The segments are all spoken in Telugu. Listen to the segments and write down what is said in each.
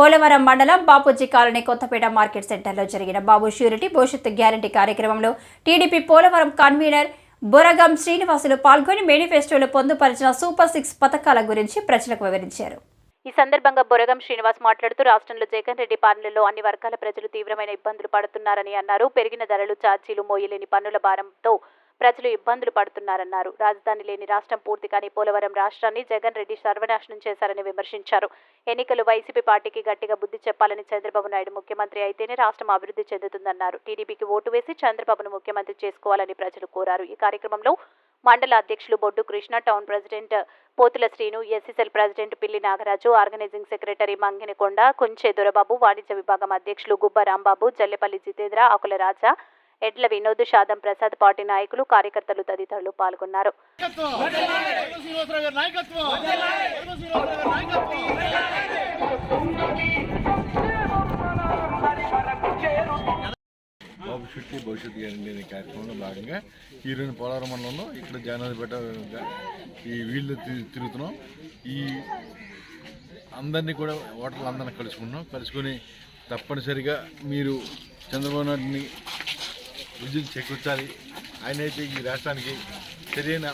పోలవరం మండలం బాపూజీ కాలనీ కొత్తపేట మార్కెట్ సెంటర్లో జరిగిన బాబు ష్యూరిటీ భవిష్యత్తు గ్యారంటీ కార్యక్రమంలో టీడీపీ పోలవరం కన్వీనర్ బురగం శ్రీనివాసులు పాల్గొని మేనిఫెస్టోలో పొందుపరిచిన సూపర్ సిక్స్ పథకాల గురించి ప్రజలకు వివరించారు. ఈ సందర్భంగా బొరగం శ్రీనివాస్ మాట్లాడుతూ రాష్ట్రంలో జగన్ రెడ్డి పాలనలో అన్ని వర్గాల ప్రజలు తీవ్రమైన ఇబ్బందులు పడుతున్నారని అన్నారు. పెరిగిన ధరలు ఛార్జీలు మోయలేని పన్నుల భారంతో ప్రజలు ఇబ్బందులు పడుతున్నారన్నారు. రాజధాని లేని రాష్ట్రం పూర్తి కాని పోలవరం రాష్ట్రాన్ని జగన్ రెడ్డి సర్వనాశనం చేశారని విమర్శించారు. ఎన్నికలు వైసీపీ పార్టీకి గట్టిగా బుద్ధి చెప్పాలని చంద్రబాబు నాయుడు ముఖ్యమంత్రి అయితేనే రాష్ట్రం అభివృద్ధి చెందుతుందన్నారు. టీడీపీకి ఓటు వేసి చంద్రబాబును ముఖ్యమంత్రి చేసుకోవాలని ప్రజలు కోరారు. ఈ కార్యక్రమంలో మండల అధ్యక్షులు Boddu Krishna town president Pothula Srinu SSL president Pilli Nagaraju organising secretary Manginakonda Kunche Dorababu వాణిజ్య విభాగం అధ్యక్షులు గుబ్బ రాంబాబు జల్లెపల్లి జితేంద్ర ఆకుల రాజా ఎడ్ల వినోద్ శాదం ప్రసాద్ పార్టీ నాయకులు కార్యకర్తలు తదితరులు పాల్గొన్నారు. బాబు చుట్టి భవిష్యత్ గ్యారంటీ అనే కార్యక్రమంలో భాగంగా ఈరోజు పోలవరం మండలంలో ఇక్కడ జానాదిపేట ఈ వీళ్ళు తి- తిరుగుతున్నాం. ఈ అందరినీ కూడా ఓటర్లు అందరినీ కలుసుకున్నాం. కలుసుకొని తప్పనిసరిగా మీరు చంద్రబాబు నాయుడిని విజయం చేకూర్చాలి ఆయన అయితే ఈ రాష్ట్రానికి సరైన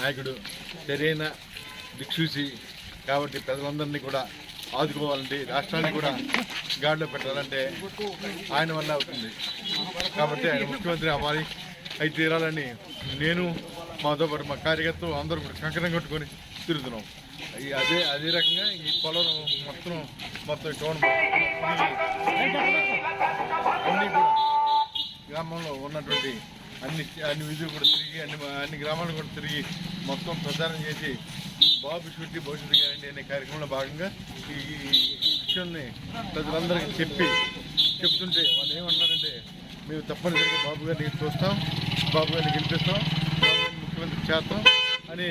నాయకుడు సరైన దిక్సూచి కాబట్టి ప్రజలందరినీ కూడా ఆదుకోవాలంటే రాష్ట్రాన్ని కూడా గాడిలో పెట్టాలంటే ఆయన వల్ల అవుతుంది. కాబట్టి ఆయన ముఖ్యమంత్రి అవ్వాలి. అయి తీరాలని నేను మాతో పాటు మా కార్యకర్తలు అందరూ కూడా కంకణం కట్టుకొని తిరుగుతున్నాం. అదే అదే రకంగా ఈ పొలం మొత్తం మొత్తం టౌన్ గ్రామంలో ఉన్నటువంటి అన్ని అన్ని విధులు కూడా తిరిగి అన్ని అన్ని గ్రామాలు కూడా తిరిగి మొత్తం ప్రచారం చేసి బాబు శుద్ధి భవిష్యత్తు గ్యారంటీ అనే కార్యక్రమంలో భాగంగా ఈ విషయాన్ని ప్రజలందరికీ చెప్పి చెప్తుంటే వాళ్ళు ఏమన్నారంటే మేము తప్పనిసరిగా బాబు గారిని చూస్తాం బాబు గారిని గెలిపిస్తాం ముఖ్యమంత్రి చేస్తాం అని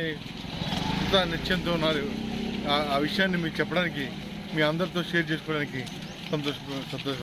నిశ్చయంతో ఉన్నారు. ఆ- ఆ విషయాన్ని మీకు చెప్పడానికి మీ అందరితో షేర్ చేసుకోవడానికి సంతోష సంతోషం.